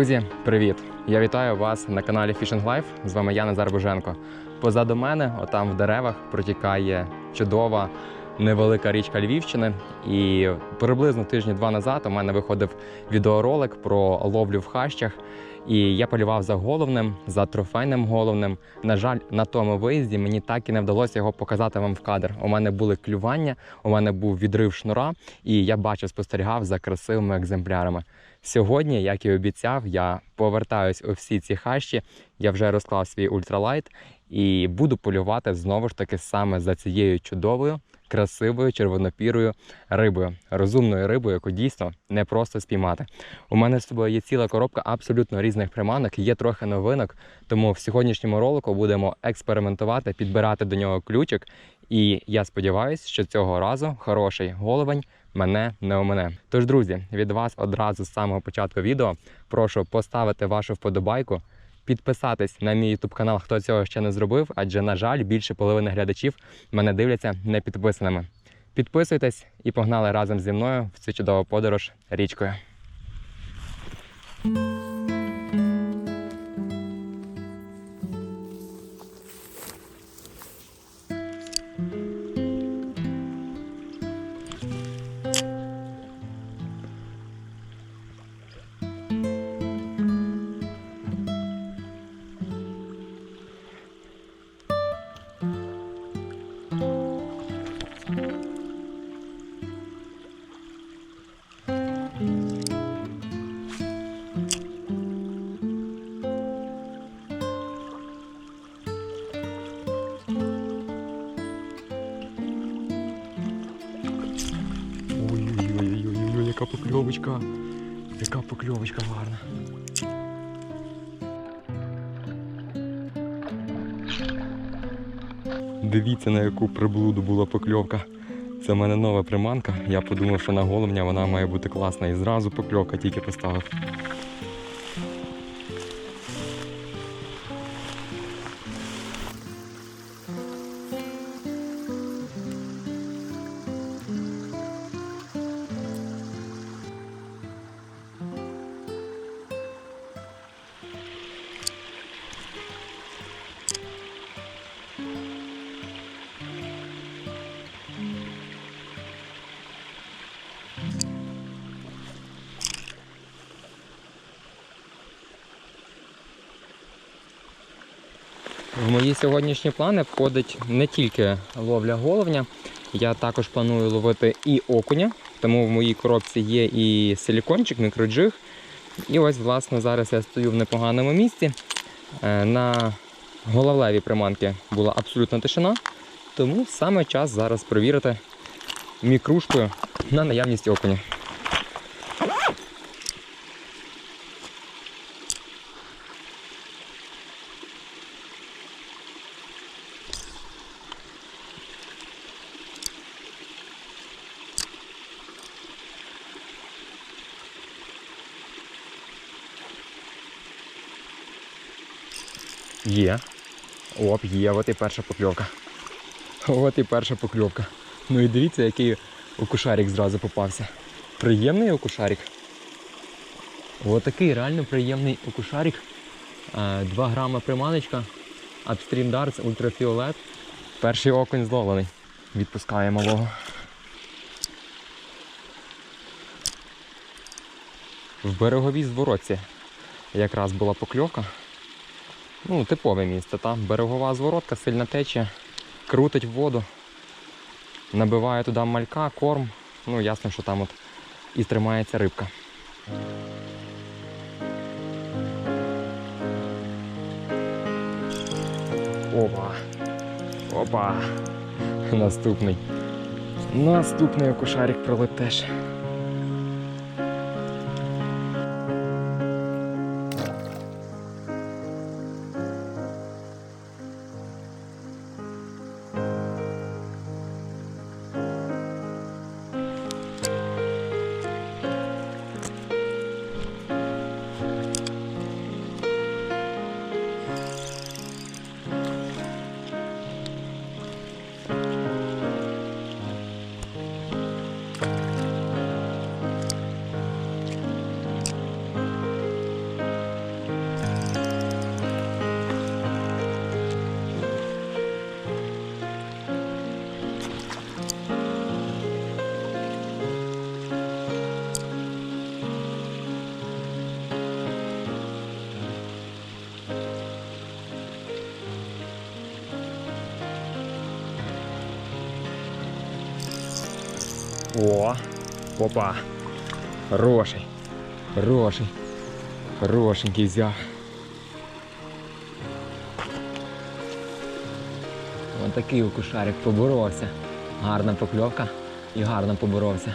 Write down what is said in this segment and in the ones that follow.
Друзі, привіт! Я вітаю вас на каналі Fishing Life. З вами я Назар Боженко. Позаду мене, отам в деревах, протікає чудова невелика річка Львівщини. І приблизно тижні два назад у мене виходив відеоролик про ловлю в хащах. І я полював за головним, за трофейним головним. На жаль, на тому виїзді мені так і не вдалося його показати вам в кадр. У мене були клювання, у мене був відрив шнура, і я бачив, спостерігав за красивими екземплярами. Сьогодні, як і обіцяв, я повертаюсь у всі ці хащі. Я вже розклав свій ультралайт і буду полювати знову ж таки саме за цією чудовою, красивою червонопірою рибою, розумною рибою, яку дійсно не просто спіймати. У мене з собою є ціла коробка абсолютно різних приманок, є трохи новинок. Тому в сьогоднішньому ролику будемо експериментувати, підбирати до нього ключик. І я сподіваюся, що цього разу хороший головень мене не у мене. Тож, друзі, від вас одразу з самого початку відео прошу поставити вашу вподобайку, підписатись на мій YouTube канал, хто цього ще не зробив, адже, на жаль, більше половини глядачів мене дивляться не підписаними. Підписуйтесь і погнали разом зі мною в цю чудову подорож річкою. Покльовочка. Яка покльовочка гарна. Дивіться, на яку приблуду була покльовка. Це в мене нова приманка. Я подумав, що на головня вона має бути класна. І зразу покльовка тільки поставив. В мої сьогоднішні плани входить не тільки ловля головня. Я також планую ловити і окуня, тому в моїй коробці є і силікончик, мікроджиг. І ось, власне, зараз я стою в непоганому місці. Е, На головлевій приманки була абсолютна тишина, тому саме час зараз перевірити мікрушкою на наявність окуня. Є. Оп, є, от і перша покльовка. От і перша покльовка. Ну і дивіться, який окушарик зразу попався. Приємний окушарик. Ось такий реально приємний окушарик. 2 грама приманочка. Upstream Darts ультрафіолет. Перший окунь зловлений. Відпускає малого. В береговій зворотці якраз була покльовка. Ну, типове місце, та берегова зворотка, сильна течія, крутить воду, набиває туди малька, корм. Ну, ясно, що там от і тримається рибка. Опа. Опа. Наступний. Наступний окушарик пролип опа. Хороший. Хороший. Хорошенький взяв. Ось такий окушарик поборовся. Гарна покльовка і гарно поборовся.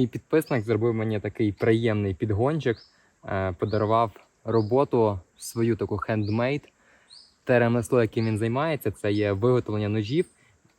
Мій підписник зробив мені такий приємний підгончик, е, подарував роботу свою таку хендмейд. Те ремесло, яким він займається, це є виготовлення ножів,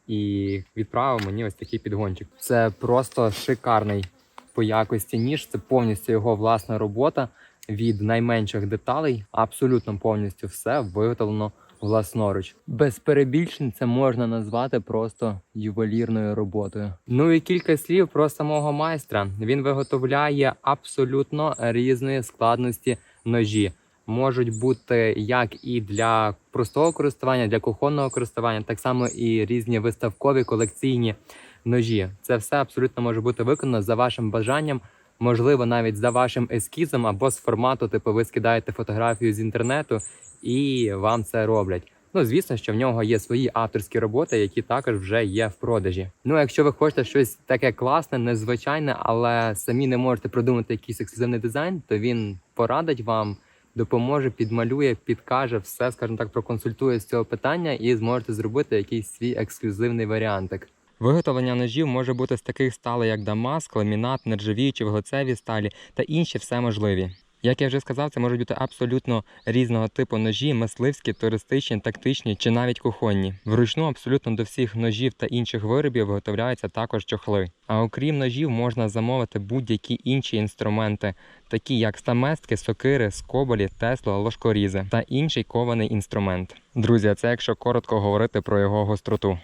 і відправив мені ось такий підгончик. Це просто шикарний по якості ніж. Це повністю його власна робота від найменших деталей. Абсолютно повністю все виготовлено власноруч. Без перебільшень це можна назвати просто ювелірною роботою. Ну і кілька слів про самого майстра. Він виготовляє абсолютно різної складності ножі. Можуть бути як і для простого користування, для кухонного користування, так само і різні виставкові колекційні ножі. Це все абсолютно може бути виконано за вашим бажанням, можливо, навіть за вашим ескізом або з формату, типу ви скидаєте фотографію з інтернету і вам це роблять. Ну, звісно, що в нього є свої авторські роботи, які також вже є в продажі. Ну, якщо ви хочете щось таке класне, незвичайне, але самі не можете придумати якийсь ексклюзивний дизайн, то він порадить вам, допоможе, підмалює, підкаже все, скажімо так, проконсультує з цього питання і зможете зробити якийсь свій ексклюзивний варіантик. Виготовлення ножів може бути з таких сталей, як дамаск, ламінат, нержавіючі, вуглецеві сталі та інші все можливі. Як я вже сказав, це можуть бути абсолютно різного типу ножі, мисливські, туристичні, тактичні чи навіть кухонні. Вручну абсолютно до всіх ножів та інших виробів виготовляються також чохли. А окрім ножів, можна замовити будь-які інші інструменти, такі як стаместки, сокири, скоболі, тесла, ложкорізи та інший кований інструмент. Друзі, це якщо коротко говорити про його гостроту.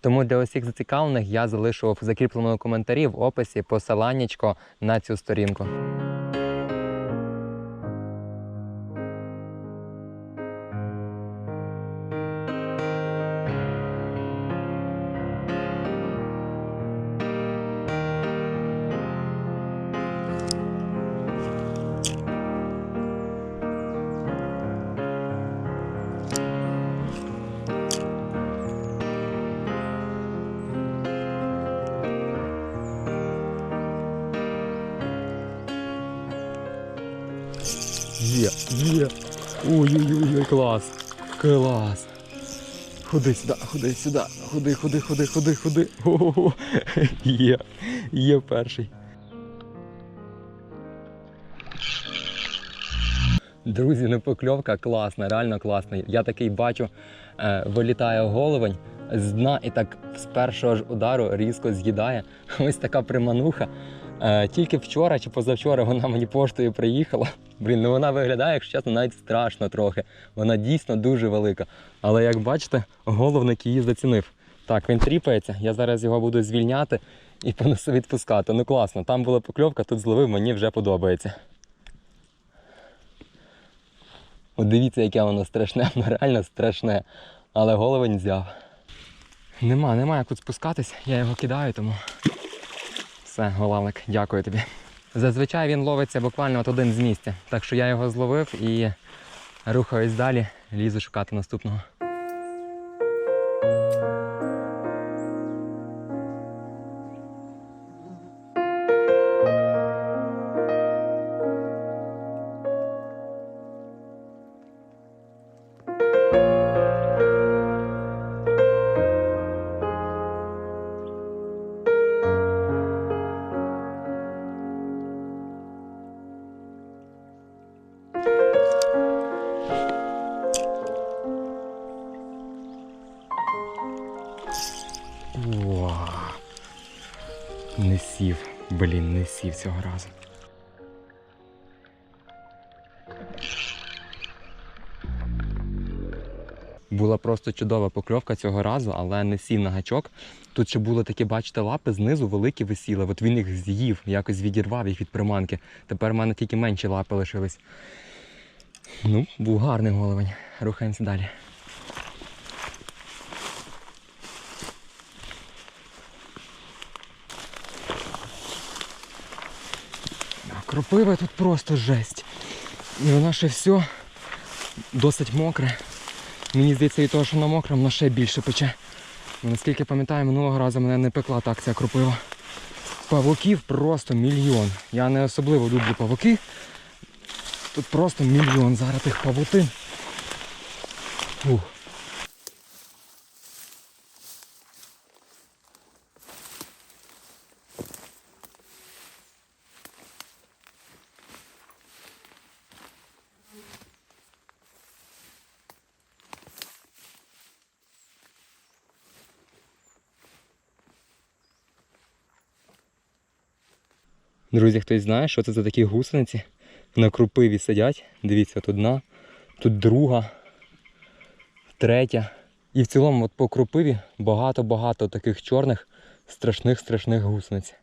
Тому для усіх зацікавлених я залишу в закріпленому коментарі в описі посиланнячко на цю сторінку. Є, є. Ой-ой-ой, клас. Клас. Ходи сюди, ходи сюди, ходи, ходи, ходи, ходи, ходи. О-о-о. Є, є перший. Друзі, ну покльовка класна, реально класна. Я такий бачу, е, вилітає головень з дна і так з першого ж удару різко з'їдає. Ось така примануха. Е, тільки вчора чи позавчора вона мені поштою приїхала. Блін, ну вона виглядає, якщо чесно, навіть страшно трохи. Вона дійсно дуже велика. Але як бачите, головник її зацінив. Так, він тріпається, я зараз його буду звільняти і понесу відпускати. Ну класно, там була покльовка, тут зловив, мені вже подобається. От дивіться, яке воно страшне, воно реально страшне. Але головень взяв. Нема, нема як тут спускатись, я його кидаю, тому. Все, голавник, дякую тобі. Зазвичай він ловиться буквально от один з місця. Так що я його зловив і рухаюсь далі, лізу шукати наступного. О, не сів. Блін, не сів цього разу. Була просто чудова покльовка цього разу, але не сів на гачок. Тут ще були такі, бачите, лапи знизу великі висіли. От він їх з'їв, якось відірвав їх від приманки. Тепер в мене тільки менші лапи лишились. Ну, був гарний головень. Рухаємося далі. Кропива тут просто жесть. І вона ще все досить мокре. Мені здається, від того, що на мокрому, вона ще більше пече. Наскільки пам'ятаю, минулого разу мене не пекла так ця кропива. Павуків просто мільйон. Я не особливо люблю павуки. Тут просто мільйон зараз тих павутин. Ух. Друзі, хтось знає, що це за такі гусениці? На крупиві сидять. Дивіться, тут одна, тут друга, третя. І в цілому от по крупиві багато-багато таких чорних, страшних-страшних гусениць.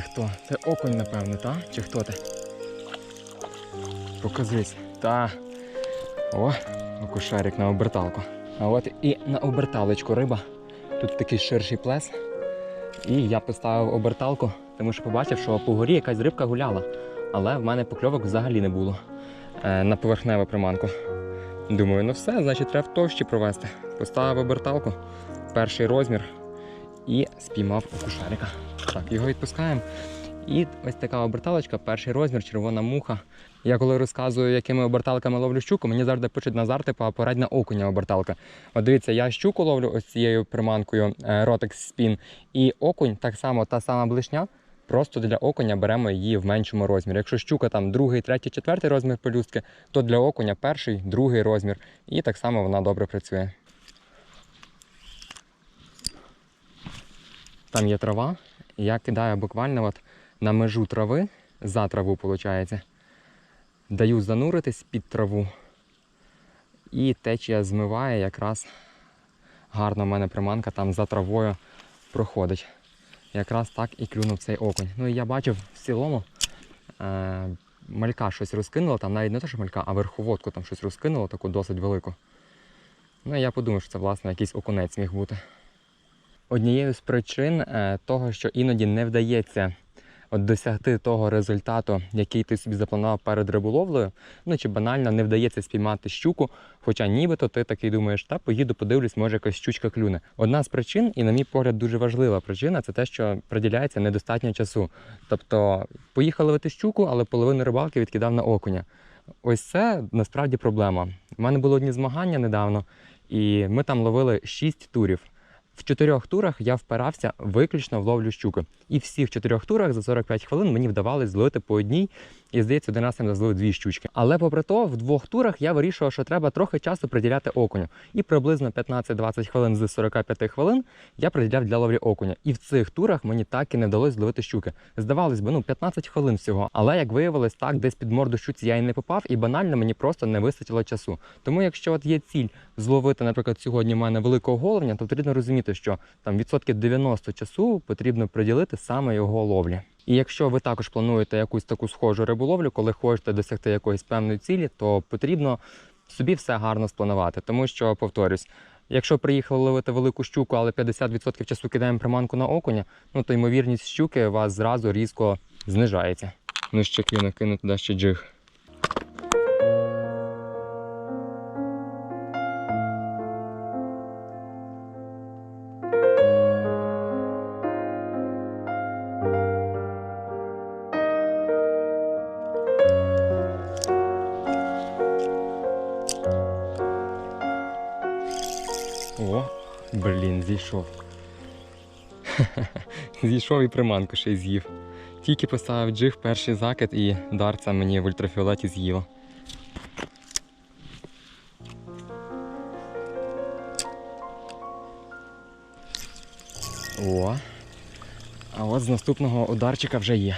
А хто? Це окунь, напевне, та? Чи хто ти? Показуйся. Та. О, окушарик на оберталку. А от і на оберталочку риба. Тут такий ширший плес. І я поставив оберталку, тому що побачив, що по горі якась рибка гуляла. Але в мене покльовок взагалі не було е, на поверхневу приманку. Думаю, ну все, значить треба в товщі провести. Поставив оберталку, перший розмір і спіймав окушарика. Так, його відпускаємо. І ось така оберталочка, перший розмір, червона муха. Я коли розказую, якими оберталками ловлю щуку, мені завжди пишуть Назар, типу, а порадь на окуня оберталка. От дивіться, я щуку ловлю ось цією приманкою е, Rotex Spin. І окунь, так само та сама блишня. Просто для окуня беремо її в меншому розмірі. Якщо щука там другий, третій, четвертий розмір пелюстки, то для окуня перший, другий розмір. І так само вона добре працює. Там є трава, я кидаю буквально от на межу трави, за траву, виходить. Даю зануритись під траву. І течія змиває якраз гарно в мене приманка там за травою проходить. Якраз так і клюнув цей окунь. Ну і я бачив в цілому е, малька щось розкинуло, там навіть не те, що малька, а верховодку там щось розкинуло, таку досить велику. Ну і я подумав, що це власне якийсь окунець міг бути. Однією з причин е, того, що іноді не вдається от досягти того результату, який ти собі запланував перед риболовлею, ну чи банально не вдається спіймати щуку, хоча нібито ти такий думаєш, та поїду, подивлюсь, може якась щучка клюне. Одна з причин, і на мій погляд, дуже важлива причина, це те, що приділяється недостатньо часу. Тобто поїхав ловити щуку, але половину рибалки відкидав на окуня. Ось це насправді проблема. У мене було одні змагання недавно, і ми там ловили 6 турів. В чотирьох турах я впирався виключно в ловлю щуки. І всі в чотирьох турах за 45 хвилин мені вдавалось зловити по одній, і здається, один раз я зловив дві щучки. Але попри то, в двох турах я вирішував, що треба трохи часу приділяти окуню. І приблизно 15-20 хвилин з 45 хвилин я приділяв для ловлі окуня. І в цих турах мені так і не вдалося зловити щуки. Здавалось би, ну 15 хвилин всього. Але як виявилось, так десь під морду щуці я і не попав, і банально мені просто не вистачило часу. Тому, якщо от є ціль зловити, наприклад, сьогодні в мене великого головня, то потрібно розуміти, що там відсотків 90 часу потрібно приділити саме його ловлі. І якщо ви також плануєте якусь таку схожу риболовлю, коли хочете досягти якоїсь певної цілі, то потрібно собі все гарно спланувати. Тому що, повторюсь, якщо приїхали ловити велику щуку, але 50% часу кидаємо приманку на окуня, ну то ймовірність щуки вас зразу різко знижається. Ну ще кину, кину туди ще джиг. Зійшов і приманку ще й з'їв. Тільки поставив джиг перший закид і дарця мені в ультрафіолеті з'їла. О. А от з наступного ударчика вже є.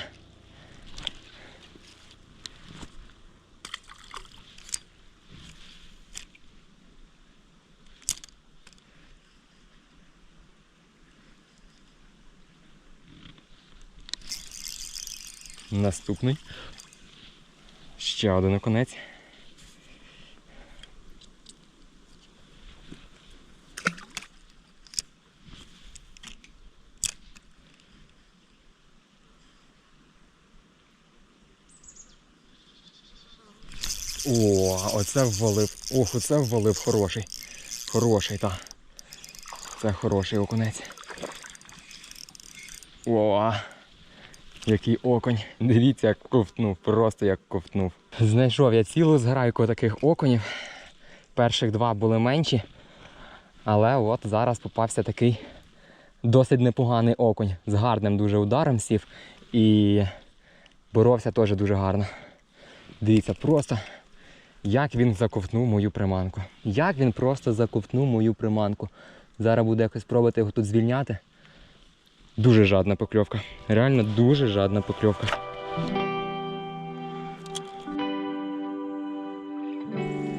Наступний. Ще один окунець. О, оце ввалив. Ох, оце ввалив хороший. Хороший, так. Це хороший окунець. О, який окунь. Дивіться, як ковтнув, просто як ковтнув. Знайшов я цілу зграйку таких окунів. Перших два були менші. Але от зараз попався такий досить непоганий окунь. З гарним дуже ударом сів і боровся теж дуже гарно. Дивіться, просто як він заковтнув мою приманку. Як він просто заковтнув мою приманку. Зараз буду якось пробувати його тут звільняти. Дуже жадна покльовка. Реально дуже жадна покльовка.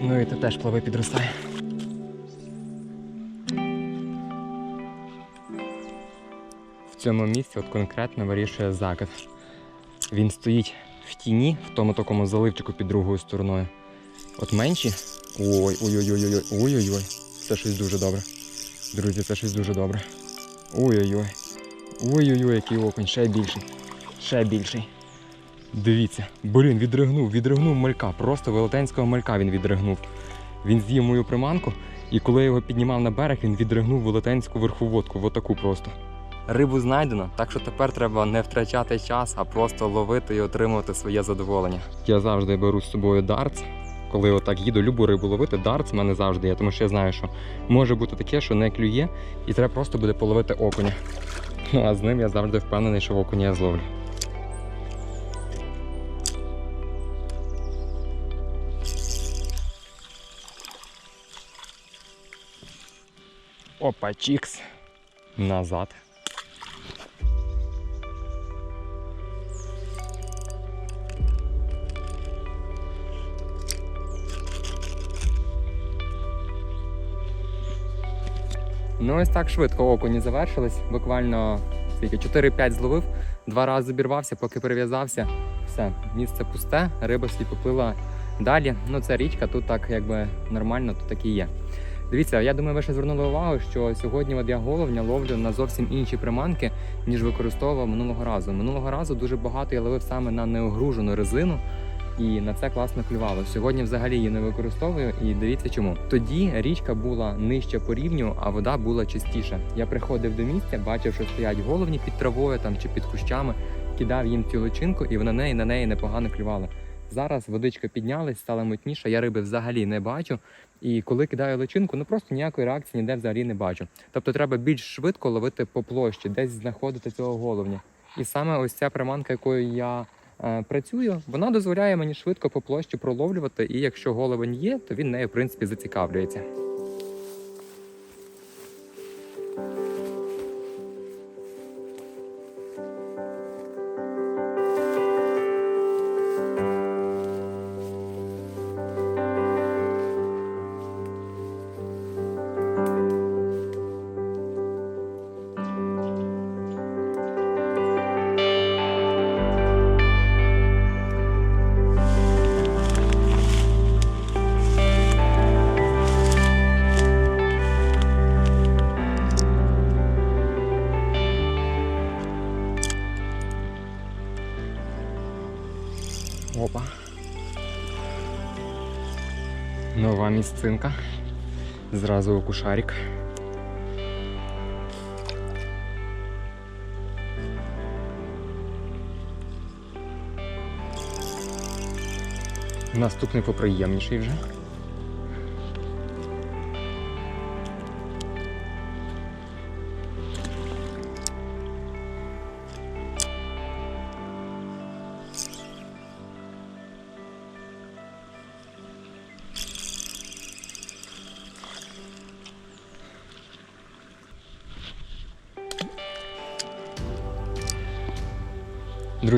Ну і ти теж плави підростає. В цьому місці от конкретно вирішує закид. Він стоїть в тіні, в тому такому заливчику під другою стороною. От менші. Ой, ой-ой-ой, ой-ой-ой. Це щось дуже добре. Друзі, це щось дуже добре. Ой-ой-ой. Ой-ой-ой, який окунь, ще більший. Ще більший. Дивіться, блін, відригнув, відригнув малька. Просто велетенського малька він відригнув. Він з'їв мою приманку, і коли я його піднімав на берег, він відригнув велетенську верховодку, в отаку просто. Рибу знайдено, так що тепер треба не втрачати час, а просто ловити і отримувати своє задоволення. Я завжди беру з собою дартс. Коли отак їду любу рибу ловити, дартс в мене завжди є, тому що я знаю, що може бути таке, що не клює, і треба просто буде половити окуня. Ну а з ним я завжди впевнений, що окуня зловлю. Опа, чікс. Назад. Ну ось так швидко окуні завершились. Буквально скільки 4-5 зловив, два рази обірвався, поки прив'язався. Все, місце пусте, риба собі поплила далі. Ну це річка, тут так якби нормально, тут так і є. Дивіться, я думаю, ви ще звернули увагу, що сьогодні от я головня ловлю на зовсім інші приманки, ніж використовував минулого разу. Минулого разу дуже багато я ловив саме на неогружену резину. І на це класно клювало. Сьогодні взагалі її не використовую, і дивіться чому. Тоді річка була нижче по рівню, а вода була чистіша. Я приходив до місця, бачив, що стоять головні під травою там чи під кущами, кидав їм цю личинку, і вона неї на неї непогано клювала. Зараз водичка піднялась, стала мутніша, я риби взагалі не бачу. І коли кидаю личинку, ну просто ніякої реакції ніде взагалі не бачу. Тобто треба більш швидко ловити по площі, десь знаходити цього головня. І саме ось ця приманка, якою я працюю, вона дозволяє мені швидко по площі проловлювати, і якщо головень є, то він нею в принципі зацікавлюється. Нова місцинка. Зразу окушарик. Наступний поприємніший вже.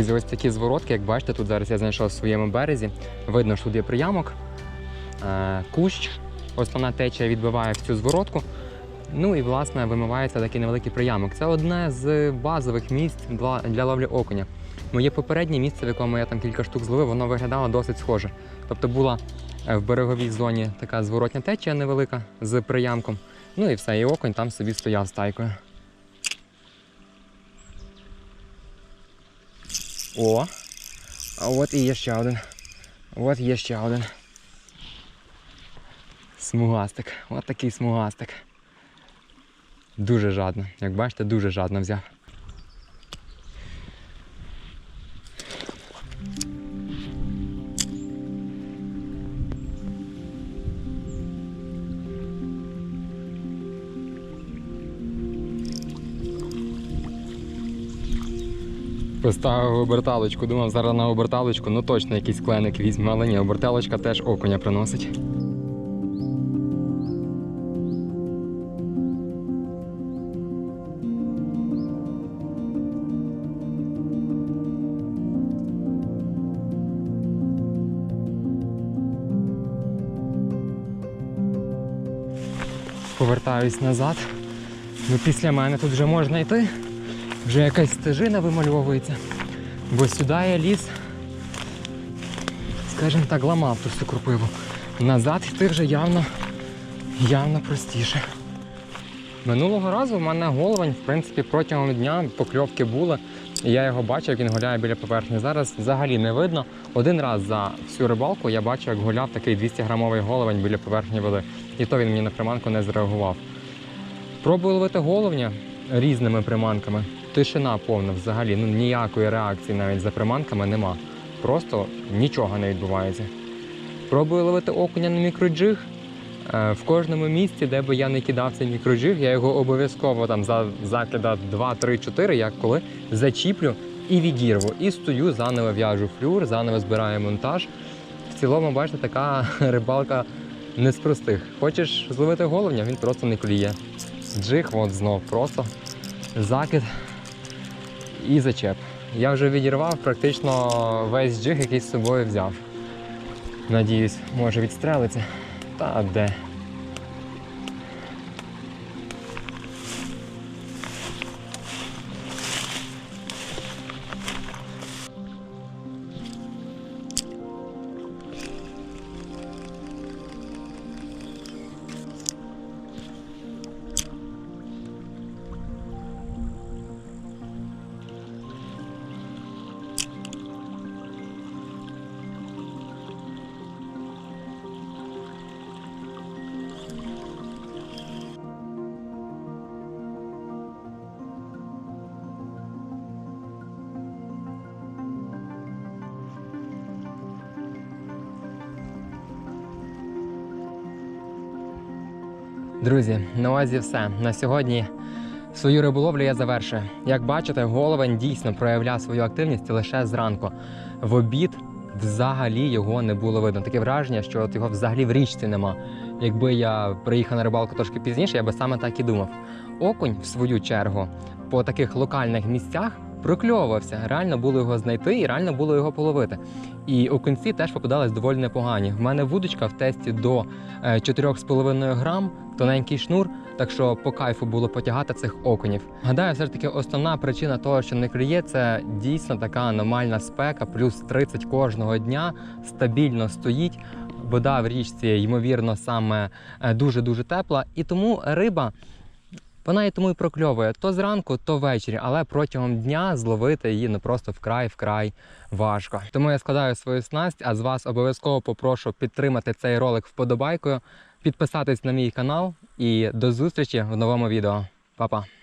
Друзі, ось такі зворотки, як бачите, тут зараз я знайшов в своєму березі. Видно, що тут є приямок, е, кущ, основна течія відбиває в цю зворотку. Ну і власне вимивається такий невеликий приямок. Це одне з базових місць для, для ловлі окуня. Моє попереднє місце, в якому я там кілька штук зловив, воно виглядало досить схоже. Тобто була е, в береговій зоні така зворотня течія невелика з приямком. Ну і все, і окунь там собі стояв стайкою. О! А от і є ще один. От є ще один. Смугастик. От такий смугастик. Дуже жадно. Як бачите, дуже жадно взяв. Поставив оберталочку, думав зараз на оберталочку, ну точно якийсь кленик візьме, але ні, оберталочка теж окуня приносить. Повертаюсь назад. Ну після мене тут вже можна йти. Вже якась стежина вимальовується. Бо сюди я ліз, скажімо так, ламав ту всю кропиву. Назад йти вже явно, явно простіше. Минулого разу в мене головень, в принципі, протягом дня покльовки були. Я його бачив, він гуляє біля поверхні. Зараз взагалі не видно. Один раз за всю рибалку я бачив, як гуляв такий 200-грамовий головень біля поверхні води. І то він мені на приманку не зреагував. Пробую ловити головня різними приманками. Тишина повна взагалі, ну ніякої реакції навіть за приманками нема. Просто нічого не відбувається. Пробую ловити окуня на мікроджиг. Е, В кожному місці, де би я не кидав цей мікроджиг, я його обов'язково там за закида 2, 3, 4, як коли зачіплю і відірву. І стою, заново в'яжу флюр, заново збираю монтаж. В цілому, бачите, така рибалка не з простих. Хочеш зловити головня, він просто не клює. Джиг, от знов, просто закид і зачеп. Я вже відірвав практично весь джиг, який з собою взяв. Надіюсь, може відстрелиться. Та де? Друзі, наразі все. На сьогодні свою риболовлю я завершую. Як бачите, головень дійсно проявляв свою активність лише зранку. В обід взагалі його не було видно. Таке враження, що от його взагалі в річці нема. Якби я приїхав на рибалку трошки пізніше, я би саме так і думав. Окунь, в свою чергу, по таких локальних місцях прокльовувався. Реально було його знайти і реально було його половити. І окунці теж попадались доволі непогані. В мене вудочка в тесті до е, 4,5 грам, тоненький шнур, так що по кайфу було потягати цих окунів. Гадаю, все ж таки основна причина того, що не клює, це дійсно така аномальна спека, плюс 30 кожного дня стабільно стоїть. Вода в річці, ймовірно, саме дуже дуже тепла, і тому риба Вона і тому і прокльовує то зранку, то ввечері, але протягом дня зловити її не просто вкрай вкрай важко. Тому я складаю свою снасть, а з вас обов'язково попрошу підтримати цей ролик вподобайкою, підписатись на мій канал і до зустрічі в новому відео. Па-па!